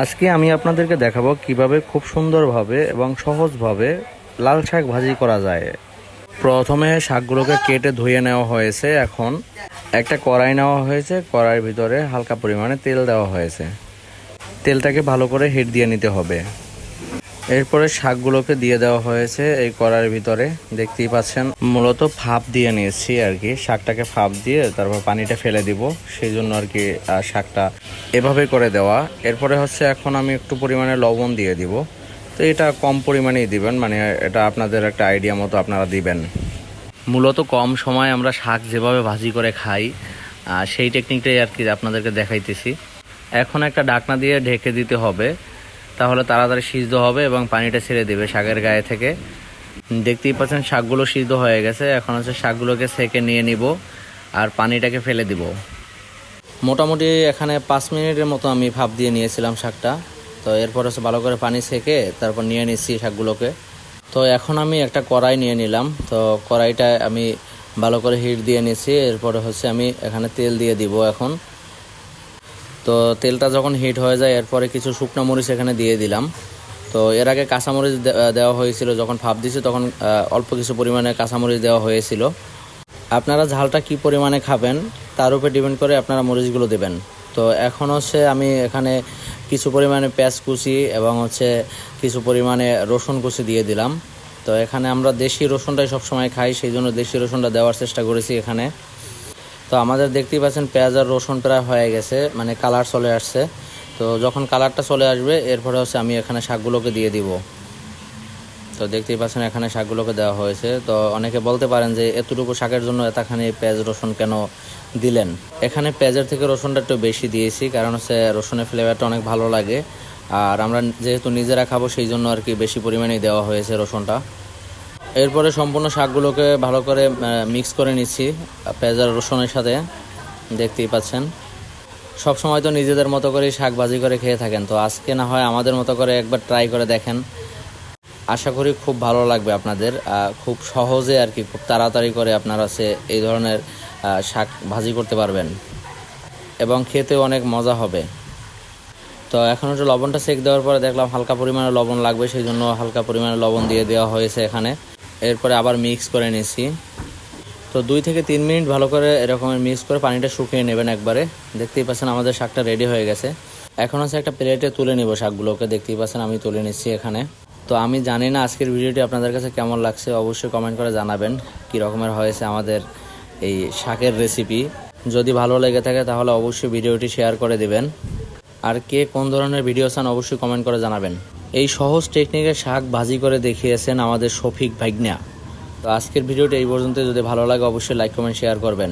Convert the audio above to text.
আজকে আমি আপনাদেরকে দেখাবো কীভাবে খুব সুন্দরভাবে এবং সহজভাবে লাল শাক ভাজি করা যায়। প্রথমে শাকগুলোকে কেটে ধুয়ে নেওয়া হয়েছে এখন। একটা কড়াই নেওয়া হয়েছে, কড়াইয়ের ভিতরে হালকা পরিমাণে তেল দেওয়া হয়েছে। তেলটাকে ভালো করে হিট দিয়ে নিতে হবে। এরপরে শাকগুলোকে দিয়ে দেওয়া হয়েছে এই কড়ার ভিতরে। দেখতেই পাচ্ছেন, মূলত ফাপ দিয়ে নিয়েছি আর কি। শাকটাকে ফাপ দিয়ে তারপর পানিটা ফেলে দিব। সেই জন্য আর কি শাকটা এভাবে করে দেওয়া। এরপরে হচ্ছে এখন আমি একটু পরিমাণে লবণ দিয়ে দিব। তো এটা কম পরিমাণেই দিবেন মানে এটা আপনাদের একটা আইডিয়া মতো আপনারা দিবেন। মূলত কম সময় আমরা শাক যেভাবে ভাজি করে খাই সেই টেকনিকটাই আর কি আপনাদেরকে দেখাইতেছি। এখন একটা ডাকনা দিয়ে ঢেকে দিতে হবে। তাহলে তাড়াতাড়ি সিদ্ধ হবে এবং পানিটা ছেড়ে দেবে শাকের গায়ে থেকে। দেখতেই পাচ্ছেন শাকগুলো সিদ্ধ হয়ে গেছে। এখন হচ্ছে শাকগুলোকে সেকে নিয়ে নিব আর পানিটাকে ফেলে দিব। মোটামুটি এখানে পাঁচ মিনিটের মতো আমি ভাপ দিয়ে নিয়েছিলাম শাকটা। তো এরপর হচ্ছে ভালো করে পানি সেকে তারপর নিয়ে নিচ্ছি শাকগুলোকে। তো এখন আমি একটা কড়াই নিয়ে নিলাম। তো কড়াইটা আমি ভালো করে হিট দিয়ে নিয়েছি এরপরে হচ্ছে আমি এখানে তেল দিয়ে দিব এখন। তো তেলটা যখন হিট হয়ে যায়, এরপরে কিছু শুকনো মরিচ এখানে দিয়ে দিলাম। তো এর আগে কাঁচামরিচ দেওয়া হয়েছিল, যখন ভাপ দিছি তখন অল্প কিছু পরিমাণে কাঁচামরিচ দেওয়া হয়েছিল। আপনারা ঝালটা কি পরিমাণে খাবেন, তার উপর ডিপেন্ড করে আপনারা মরিচগুলো দেবেন। তো এখন হচ্ছে আমি এখানে কিছু পরিমাণে পেঁয়াজ কুচি এবং হচ্ছে কিছু পরিমাণে রসুন কুচি দিয়ে দিলাম। তো এখানে আমরা দেশি রসুনটাই সবসময় খাই, সেই জন্য দেশি রসুনটা দেওয়ার চেষ্টা করেছি এখানে। তো আমাদের দেখতেই পাচ্ছেন পেঁয়াজ আর রসুন প্রায় হয়ে গেছে মানে কালার চলে আসছে। তো যখন কালারটা চলে আসবে, এরপরে হচ্ছে আমি এখানে শাকগুলোকে দিয়ে দিব। তো দেখতেই পাচ্ছেন এখানে শাকগুলোকে দেওয়া হয়েছে। তো অনেকে বলতে পারেন যে এতটুকু শাকের জন্য এতখানি পেঁয়াজ, রসুন কেন দিলেন? এখানে পেঁয়াজের থেকে রসুনটা একটু বেশি দিয়েছি, কারণ হচ্ছে রসুনের ফ্লেভারটা অনেক ভালো লাগে। আর আমরা যেহেতু নিজেরা খাব, সেই জন্য আর কি বেশি পরিমাণেই দেওয়া হয়েছে রসুনটা। এরপরে সম্পূর্ণ শাকগুলোকে ভালো করে মিক্স করে নিচ্ছি, পেঁয়াজ আর রসুনের সাথে, দেখতেই পাচ্ছেন। সব সময় তো নিজেদের মতো করেই শাক ভাজি করে খেয়ে থাকেন, তো আজকে না হয় আমাদের মতো করে একবার ট্রাই করে দেখেন। আশা করি খুব ভালো লাগবে আপনাদের খুব সহজে আর কি, খুব তাড়াতাড়ি করে আপনারা সে, এই ধরনের শাক ভাজি করতে পারবেন। এবং খেতেও অনেক মজা হবে। তো এখন হচ্ছে লবণটা সেক দেওয়ার পরে দেখলাম হালকা পরিমাণে লবণ লাগবে, সেই জন্য হালকা পরিমাণে লবণ দিয়ে দেওয়া হয়েছে এখানে। এরপরে আবার মিক্স করে নিয়েছি তো দুই থেকে তিন মিনিট ভালো করে এরকমের মিক্স করে পানিটা শুকিয়ে নেবেন একবারে। দেখতেই পাচ্ছেন আমাদের শাকটা রেডি হয়ে গেছে। এখন হচ্ছে একটা প্লেটে তুলে নিব শাকগুলোকে। দেখতেই পাচ্ছেন আমি তুলে নিচ্ছি এখানে। তো আমি জানি না আজকের ভিডিওটি আপনাদের কাছে কেমন লাগছে। অবশ্যই কমেন্ট করে জানাবেন কী রকমের হয়েছে আমাদের এই শাকের রেসিপি যদি ভালো লেগে থাকে তাহলে অবশ্যই ভিডিওটি শেয়ার করে দেবেন। আর কে কোন ধরনের ভিডিও চান অবশ্যই কমেন্ট করে জানাবেন। এই সহজ টেকনিকে শাক ভাজি করে দেখিয়েছেন আমাদের শফিক ভাইগনা তো আজকের ভিডিওটা এই পর্যন্ত যদি ভালো লাগে, অবশ্যই লাইক কমেন্ট শেয়ার করবেন।